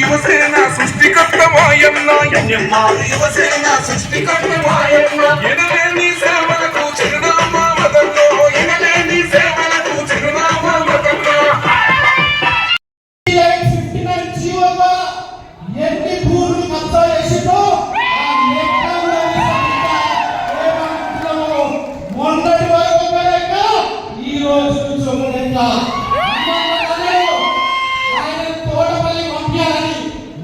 యువసేన సృష్టికర్త మాయన్న యువసేన సృష్టికర్త మాయన్న ఎనలేని సేవలకు చిరునామా మతంలో ఎనలేని సేవలకు చిరునామా మతంలో సృష్టికర్త ఆయన తోటపల్లి పంపించాలని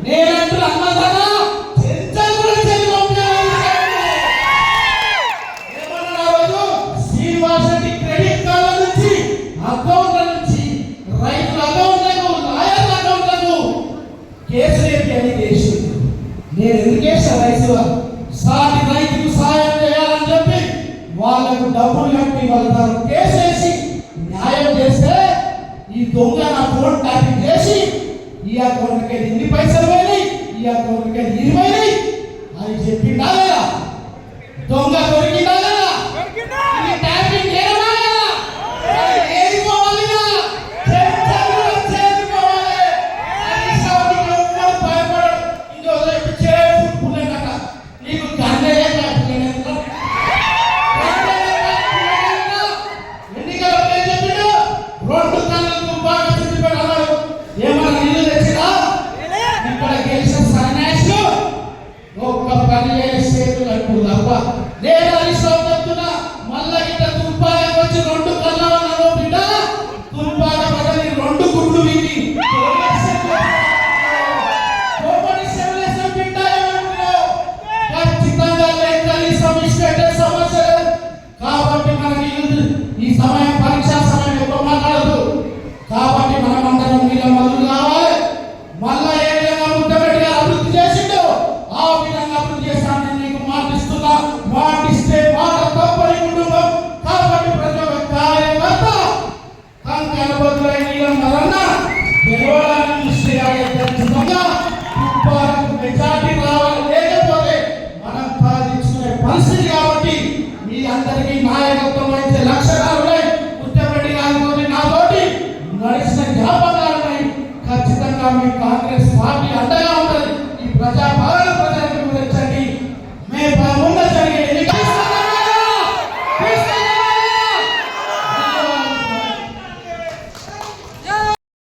నేనంటూ అన్నదానా చెంచల్ క్రెడిట్ కార్డుల నుంచి అకౌంట్ల నుంచి రైతుల అకౌంట్లకు లాయర్ల అకౌంట్లకు కేసులు ఏంటి అని కేసు నేను ఎందుకు వేసా రైతు సాటి రైతుకు సహాయం చేయాలని చెప్పి వాళ్ళకు డబ్బులు కట్టి వాళ్ళ దొంగ నా ఫోన్ ట్యాపింగ్ చేసి ఈ అకౌంట్కి ఎన్ని పైసలు పోయినాయి ఈ అకౌంట్కి ఇన్ని పోయినాయి. అని చెప్పిందా లేదా చేస్తున్నాడు ఇప్పుడు తప్ప నేను Nossa,